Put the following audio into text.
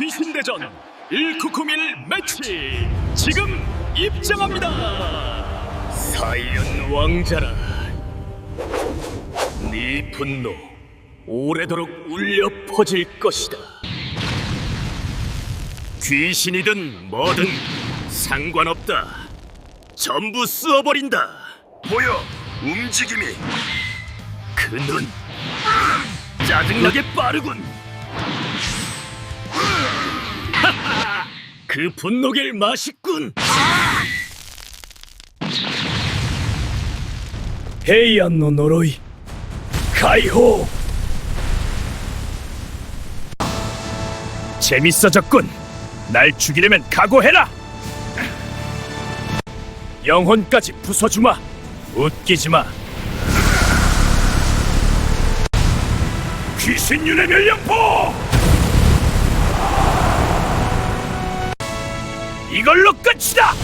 귀신대전 1901 매치. 지금 입장합니다. 사이언 왕자라. 네 분노 오래도록 울려 퍼질 것이다. 귀신이든 뭐든 상관없다. 전부 쓰어버린다. 보여 움직임이. 그 눈. 짜증나게 빠르군 그 분노길 맛있군. 헤이안노 노로이 가이호! 재밌어졌군. 날 죽이려면 각오해라! 영혼까지 부숴주마. 웃기지 마. 귀신윤의 멸령포 이걸로 끝이다